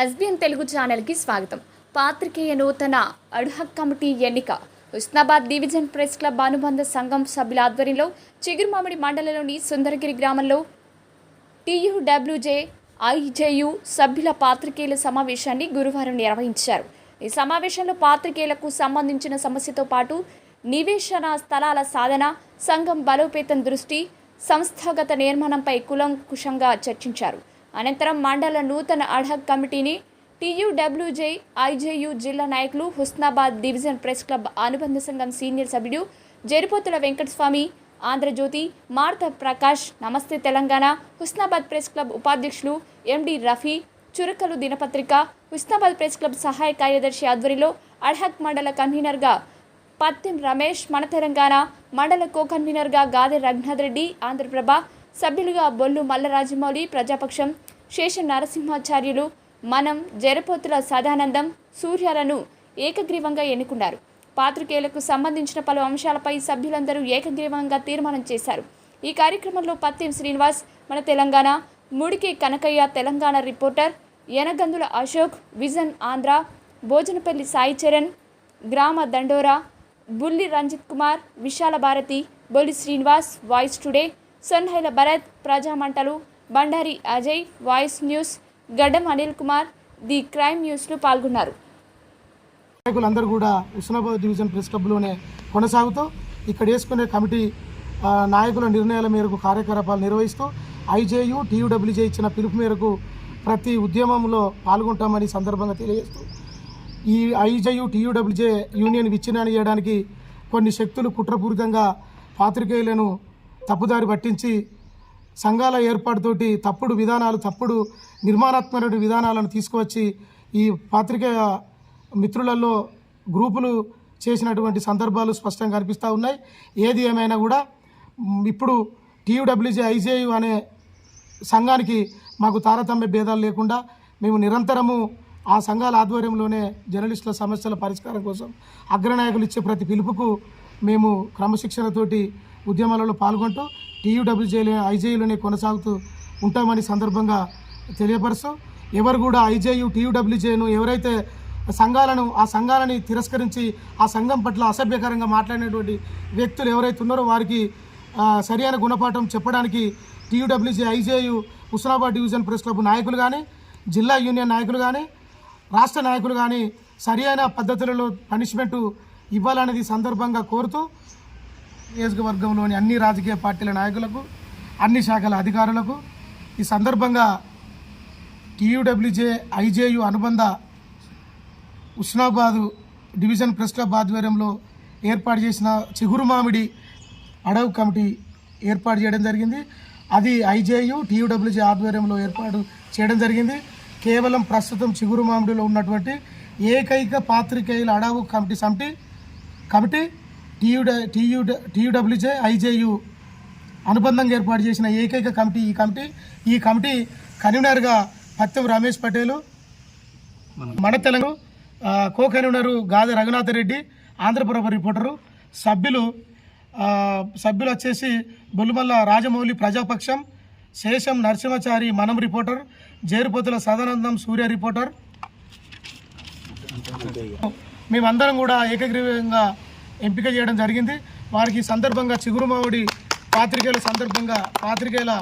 SBN Telugu ఛానల్కి స్వాగతం. పాత్రికేయ నూతన అడ్హక్ కమిటీ ఎన్నిక. హుస్నాబాద్ డివిజన్ ప్రెస్ క్లబ్ అనుబంధ సంఘం సభ్యుల ఆధ్వర్యంలో చిగురుమామిడి మండలంలోని సుందరగిరి గ్రామంలో టీయూడబ్ల్యూజే ఐజేయు సభ్యుల పాత్రికేయుల సమావేశాన్ని గురువారం నిర్వహించారు. ఈ సమావేశంలో పాత్రికేయులకు సంబంధించిన సమస్యతో పాటు నివేశన స్థలాల సాధన సంఘం బలోపేతం దృష్టి సంస్థాగత నిర్మాణంపై కులంకుశంగా చర్చించారు. అనంతరం మండల నూతన అడ్హక్ కమిటీని టీయూడబ్ల్యూజే ఐజేయు జిల్లా నాయకులు హుస్నాబాద్ డివిజన్ ప్రెస్ క్లబ్ అనుబంధ సంఘం సీనియర్ సభ్యుడు జరిపోతుల వెంకటస్వామి ఆంధ్రజ్యోతి మార్త ప్రకాష్ నమస్తే తెలంగాణ హుస్నాబాద్ ప్రెస్ క్లబ్ ఉపాధ్యక్షులు ఎండి రఫీ చురకలు దినపత్రిక హుస్నాబాద్ ప్రెస్ క్లబ్ సహాయ కార్యదర్శి ఆధ్వర్యంలో అడ్హక్ మండల కన్వీనర్గా పత్తిం రమేష్ మన తెలంగాణ మండల కో కన్వీనర్గా గాదె రఘునాథ్ రెడ్డి ఆంధ్రప్రభ సభ్యులుగా బొల్లు మల్లరాజమౌళి ప్రజాపక్షం శేష నరసింహాచార్యులు మనం జరపోతుల సదానందం సూర్యాలను ఏకగ్రీవంగా ఎన్నుకున్నారు. పాత్రికేయులకు సంబంధించిన పలు అంశాలపై సభ్యులందరూ ఏకగ్రీవంగా తీర్మానం చేశారు. ఈ కార్యక్రమంలో పత్తిం శ్రీనివాస్ మన తెలంగాణ ముడికి కనకయ్య తెలంగాణ రిపోర్టర్ యనగందుల అశోక్ విజన్ ఆంధ్ర భోజనపల్లి సాయి చరణ్ గ్రామ దండోరా బుల్లి రంజిత్ కుమార్ విశాల భారతి బొల్లి శ్రీనివాస్ వాయిస్ టుడే సొన్హైల Bharat ప్రజామంటలు Bandari Ajay voice news Gaddam Anil Kumar the crime న్యూస్లో పాల్గొన్నారు. నాయకులందరూ కూడా హుస్నాబాద్ డివిజన్ ప్రెస్ క్లబ్లోనే కొనసాగుతూ ఇక్కడ వేసుకునే కమిటీ నాయకుల నిర్ణయాల మేరకు కార్యకలాపాలు నిర్వహిస్తూ ఐజేయు టీయూడబ్ల్యూజే ఇచ్చిన పిలుపు మేరకు ప్రతి ఉద్యమంలో పాల్గొంటామని సందర్భంగా తెలియజేస్తూ ఈ ఐజేయు టీయూడబ్ల్యూజే యూనియన్ విచ్ఛిన్నాన్ని చేయడానికి కొన్ని శక్తులు కుట్రపూరితంగా పాత్రికేయులను తప్పుదారి పట్టించి సంఘాల ఏర్పాటుతోటి తప్పుడు విధానాలు తప్పుడు నిర్మాణాత్మక విధానాలను తీసుకువచ్చి ఈ పాత్రికేయ మిత్రులలో గ్రూపులు చేసినటువంటి సందర్భాలు స్పష్టంగా కనిపిస్తూ ఉన్నాయి. ఏది ఏమైనా కూడా ఇప్పుడు టీయూడబ్ల్యూజే ఐజేయు అనే సంఘానికి మాకు తారతమ్య భేదాలు లేకుండా మేము నిరంతరము ఆ సంఘాల ఆధ్వర్యంలోనే జర్నలిస్టుల సమస్యల పరిష్కారం కోసం అగ్రనాయకులు ఇచ్చే ప్రతి పిలుపుకు మేము క్రమశిక్షణతోటి ఉద్యమాలలో పాల్గొంటూ టీయూడబ్ల్యూజేలే ఐజేయులోనే కొనసాగుతూ ఉంటామని సందర్భంగా తెలియపరుస్తూ ఎవరు కూడా ఐజేయు టీయూడబ్ల్యూజేను ఎవరైతే సంఘాలను ఆ సంఘాలని తిరస్కరించి ఆ సంఘం పట్ల అసభ్యకరంగా మాట్లాడినటువంటి వ్యక్తులు ఎవరైతే ఉన్నారో వారికి సరైన గుణపాఠం చెప్పడానికి TUWJ IJU Husnabad division press club నాయకులు కానీ జిల్లా యూనియన్ నాయకులు కానీ రాష్ట్ర నాయకులు కానీ సరియైన పద్ధతులలో పనిష్మెంటు ఇవ్వాలనేది సందర్భంగా కోరుతూ నియోజకవర్గంలోని అన్ని రాజకీయ పార్టీల నాయకులకు అన్ని శాఖల అధికారులకు ఈ సందర్భంగా టీయూడబ్ల్యూజే ఐజేయు అనుబంధ ఉస్నాబాదు డివిజన్ ప్రెస్ క్లబ్ ఆధ్వర్యంలో ఏర్పాటు చేసిన చిగురు మామిడి అడవి కమిటీ ఏర్పాటు చేయడం జరిగింది. అది ఐజేయు టీయూడబ్ల్యూజే ఆధ్వర్యంలో ఏర్పాటు చేయడం జరిగింది. కేవలం ప్రస్తుతం చిగురు మామిడిలో ఉన్నటువంటి ఏకైక పాత్రికేయుల అడవు కమిటీ సమిటి కమిటీ టీయూ టీయూడ టీయూడబ్ల్యూజే ఐజేయు అనుబంధంగా ఏర్పాటు చేసిన ఏకైక కమిటీ ఈ కమిటీ. ఈ కమిటీ కన్వీనర్గా పత్యం రమేష్ పటేలు మన తెలంగాణ కో కన్వీనరు గాది రఘునాథ రెడ్డి ఆంధ్రప్రభ రిపోర్టరు సభ్యులు సభ్యులు వచ్చేసి బొల్లుమల్ల రాజమౌళి ప్రజాపక్షం శేషం నరసింహచారి మనం రిపోర్టర్ జేరుపోతుల సదానందం సూర్య రిపోర్టర్. మేమందరం కూడా ఏకగ్రీవంగా ఎంపిక చేయడం జరిగింది. వారికి సందర్భంగా చిగురుమావుడి పాత్రికేయుల సందర్భంగా పాత్రికేయుల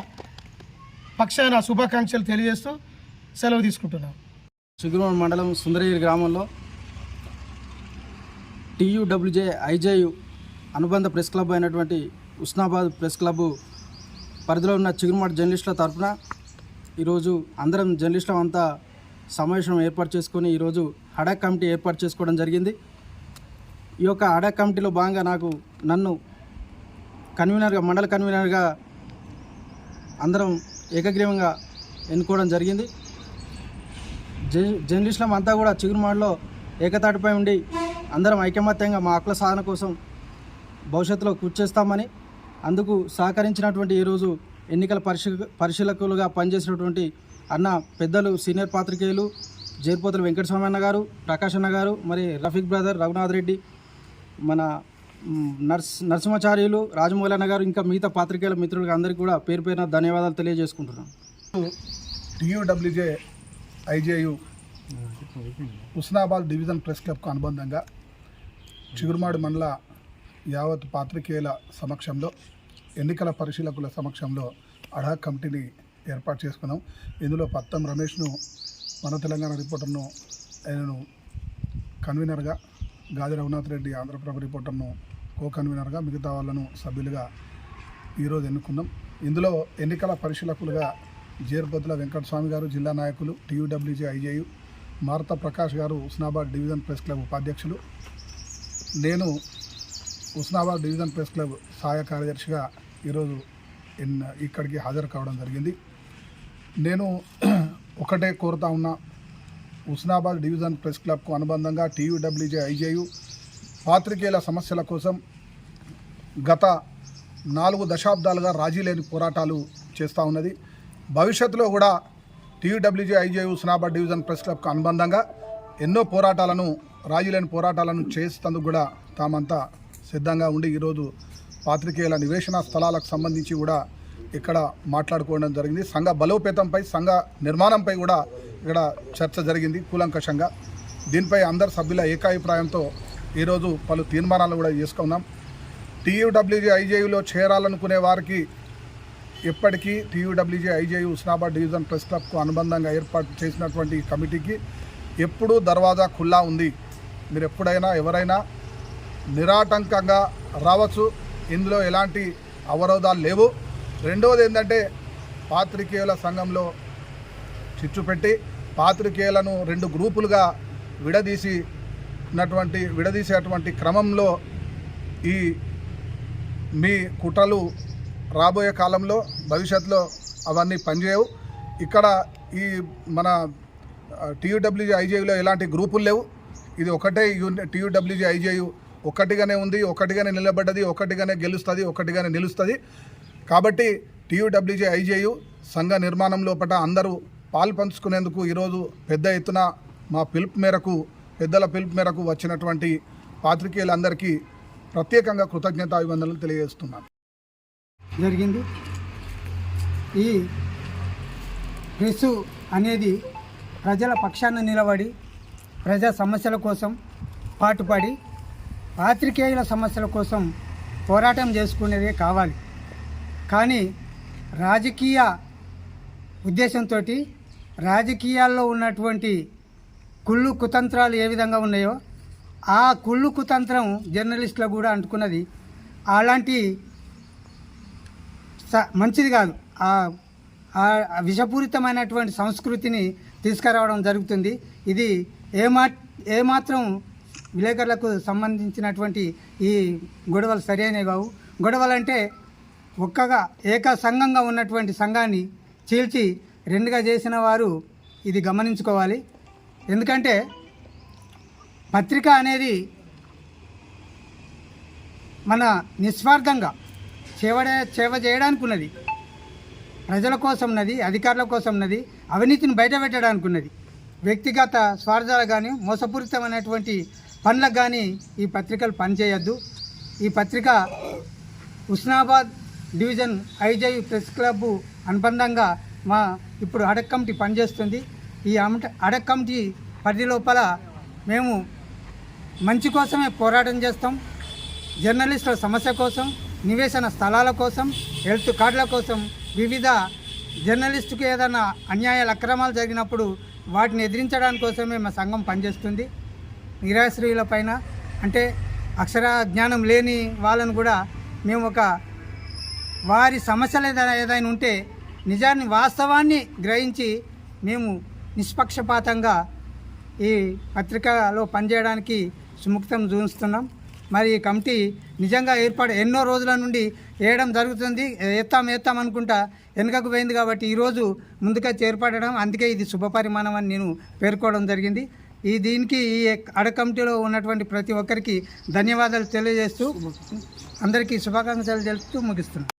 పక్షాన శుభాకాంక్షలు తెలియజేస్తూ సెలవు తీసుకుంటున్నాం. చిగురుమల మండలం సుందరగిరి గ్రామంలో టీయూడబ్ల్యూజే ఐజేయు అనుబంధ ప్రెస్ క్లబ్ అయినటువంటి ఉస్నాబాద్ ప్రెస్ క్లబ్ పరిధిలో ఉన్న చిగురుమాట జర్నలిస్టుల తరఫున ఈరోజు అందరం జర్నలిస్టులం అంతా సమావేశం ఏర్పాటు చేసుకొని ఈరోజు హడాక్ కమిటీ ఏర్పాటు చేసుకోవడం జరిగింది. ఈ యొక్క అడ కమిటీలో భాగంగా నాకు నన్ను కన్వీనర్గా మండల కన్వీనర్గా అందరం ఏకగ్రీవంగా ఎన్నుకోవడం జరిగింది. జర్నలిస్టులం అంతా కూడా చిగురుమాడలో ఏకతాటిపై ఉండి అందరం ఐకమత్యంగా మా హక్కుల సాధన కోసం భవిష్యత్తులో కృషి చేస్తామని అందుకు సహకరించినటువంటి ఈరోజు ఎన్నికల పరిశీ పరిశీలకులుగా పనిచేసినటువంటి అన్న పెద్దలు సీనియర్ పాత్రికేయులు జైర్పోతుల వెంకటస్వామి అన్న గారు ప్రకాష్ అన్న గారు మరి రఫీక్ బ్రదర్ రఘునాథ్ రెడ్డి మన నర్స్ నరసింహాచార్యులు రాజమౌళి గారు ఇంకా మిగతా పాత్రికేయుల మిత్రులకు అందరికీ కూడా పేరు పేరున ధన్యవాదాలు తెలియజేసుకుంటున్నాను TUWJ IJU Husnabad division press క్లబ్కు అనుబంధంగా చిగురుమాడు మండల యావత్ పాత్రికేయుల సమక్షంలో ఎన్నికల పరిశీలకుల సమక్షంలో అడా కమిటీని ఏర్పాటు చేసుకున్నాం. ఇందులో పత్తం రమేష్ను మన తెలంగాణ రిపోర్టర్ను ఆయనను కన్వీనర్గా గాది రఘునాథ్ రెడ్డి ఆంధ్రప్రభ రిపోర్టర్ను కో కన్వీనర్గా మిగతా వాళ్ళను సభ్యులుగా ఈరోజు ఎన్నుకున్నాం. ఇందులో ఎన్నికల పరిశీలకులుగా జేర్బొద్దుల వెంకటస్వామి గారు జిల్లా నాయకులు టీయూడబ్ల్యూజీ ఐజేయు మారత ప్రకాష్ గారు ఉస్నాబాద్ డివిజన్ ప్రెస్ క్లబ్ ఉపాధ్యక్షులు. నేను ఉస్నాబాద్ డివిజన్ ప్రెస్ క్లబ్ సహాయ కార్యదర్శిగా ఈరోజు ఇక్కడికి హాజరు కావడం జరిగింది. నేను ఒకటే కోరుతా ఉన్నా. ఉస్నాబాద్ డివిజన్ ప్రెస్ క్లబ్కు అనుబంధంగా టీయూడబ్ల్యూజే ఐజేయు పాత్రికేయుల సమస్యల కోసం గత నాలుగు దశాబ్దాలుగా రాజీ లేని పోరాటాలు చేస్తూ ఉన్నది. భవిష్యత్తులో కూడా TUWJ IJU Husnabad division press క్లబ్కు అనుబంధంగా ఎన్నో పోరాటాలను రాజీ లేని పోరాటాలను చేసేందుకు కూడా తామంతా సిద్ధంగా ఉండి ఈరోజు పాత్రికేయుల నివేశన స్థలాలకు సంబంధించి కూడా ఇక్కడ మాట్లాడుకోవడం జరిగింది. సంఘ బలోపేతంపై సంఘ నిర్మాణంపై కూడా ఇక్కడ చర్చ జరిగింది కూలంకషంగా. దీనిపై అందరు సభ్యుల ఏకాభిప్రాయంతో ఈరోజు పలు తీర్మానాలు కూడా చేసుకున్నాం. టీయూడబ్ల్యూజీ ఐజేయులో చేరాలనుకునే వారికి ఇప్పటికీ TUWJ IJU Husnabad division press క్లబ్కు అనుబంధంగా ఏర్పాటు చేసినటువంటి కమిటీకి ఎప్పుడూ దర్వాజా ఖుల్లా ఉంది. మీరు ఎప్పుడైనా ఎవరైనా నిరాటంకంగా రావచ్చు. ఇందులో ఎలాంటి అవరోధాలు లేవు. రెండవది ఏంటంటే పాత్రికేయుల సంఘంలో చిచ్చు పెట్టి పాత్రికేయులను రెండు గ్రూపులుగా విడదీసి ఉన్నటువంటి విడదీసేటువంటి క్రమంలో ఈ మీ కుట్రలు రాబోయే కాలంలో భవిష్యత్తులో అవన్నీ పనిచేయవు. ఇక్కడ ఈ మన టీయూడబ్ల్యూజీ ఐజేయులో ఎలాంటి గ్రూపులు లేవు. ఇది ఒకటే యూని టీయూడబ్ల్యూజీ ఐజేయు ఒకటిగానే ఉంది ఒకటిగానే నిలబడ్డది ఒకటిగానే గెలుస్తుంది ఒకటిగానే నిలుస్తుంది. కాబట్టి టీయూడబ్ల్యూజీ ఐజేయు సంఘ నిర్మాణం లోపల అందరూ పాలు పంచుకునేందుకు ఈరోజు పెద్ద ఎత్తున మా పిలుపు మేరకు పెద్దల పిలుపు మేరకు వచ్చినటువంటి పాత్రికేయులందరికీ ప్రత్యేకంగా కృతజ్ఞతాభివందనలు తెలియజేస్తున్నాను. జరిగింది. ఈ ప్రెస్ అనేది ప్రజల పక్షాన నిలబడి ప్రజా సమస్యల కోసం పాటుపడి పాత్రికేయుల సమస్యల కోసం పోరాటం చేసుకునేదే కావాలి. కానీ రాజకీయ ఉద్దేశంతో రాజకీయాల్లో ఉన్నటువంటి కుళ్ళు కుతంత్రాలు ఏ విధంగా ఉన్నాయో ఆ కుళ్ళు కుతంత్రం జర్నలిస్టులు కూడా అంటుకున్నది. అలాంటి స- మంచిది కాదు. ఆ విషపూరితమైనటువంటి సంస్కృతిని తీసుకురావడం జరుగుతుంది. ఇది ఏమా ఏమాత్రం విలేకరులకు సంబంధించినటువంటి ఈ గొడవలు సరైనవి కావు. గొడవలంటే ఒక్కగా ఏక సంఘంగా ఉన్నటువంటి సంఘాన్ని చీల్చి రెండుగా చేసిన వారు ఇది గమనించుకోవాలి. ఎందుకంటే పత్రిక అనేది మన నిస్వార్థంగా చేవడే సేవ చేయడానికి ఉన్నది. ప్రజల కోసం ఉన్నది అధికారుల కోసం ఉన్నది అవినీతిని బయటపెట్టడానికి ఉన్నది. వ్యక్తిగత స్వార్థాలు కానీ మోసపూరితమైనటువంటి పనులకు కానీ ఈ పత్రికలు పనిచేయొద్దు. ఈ పత్రిక Husnabad division IJU press club అనుబంధంగా మా ఇప్పుడు అడక్ కమిటీ పనిచేస్తుంది. ఈ అమట అడక్ కమిటీ పరిధి లోపల మేము మంచి కోసమే పోరాటం చేస్తాం. జర్నలిస్టుల సమస్య కోసం నివేశన స్థలాల కోసం హెల్త్ కార్డుల కోసం వివిధ జర్నలిస్టుకు ఏదైనా అన్యాయాలు అక్రమాలు జరిగినప్పుడు వాటిని ఎదిరించడానికి కోసమే మా సంఘం పనిచేస్తుంది. నిరాశ్రయుల పైన అంటే అక్షర జ్ఞానం లేని వాళ్ళను కూడా మేము ఒక వారి సమస్యలు ఏదైనా ఏదైనా ఉంటే నిజాన్ని వాస్తవాన్ని గ్రహించి మేము నిష్పక్షపాతంగా ఈ పత్రికలో పనిచేయడానికి సుముక్తం చూస్తున్నాం. మరి ఈ కమిటీ నిజంగా ఏర్పాటు ఎన్నో రోజుల నుండి వేయడం జరుగుతుంది. ఎత్తాం ఎత్తాం అనుకుంటా వెనుకకు పోయింది కాబట్టి ఈరోజు ముందుగా చేర్పడడం అందుకే ఇది శుభపరిమాణం అని నేను పేర్కోవడం జరిగింది. ఈ దీనికి ఈ అడ కమిటీలో ఉన్నటువంటి ప్రతి ఒక్కరికి ధన్యవాదాలు తెలియజేస్తూ అందరికీ శుభాకాంక్షలు తెలుపుతూ ముగిస్తున్నాను.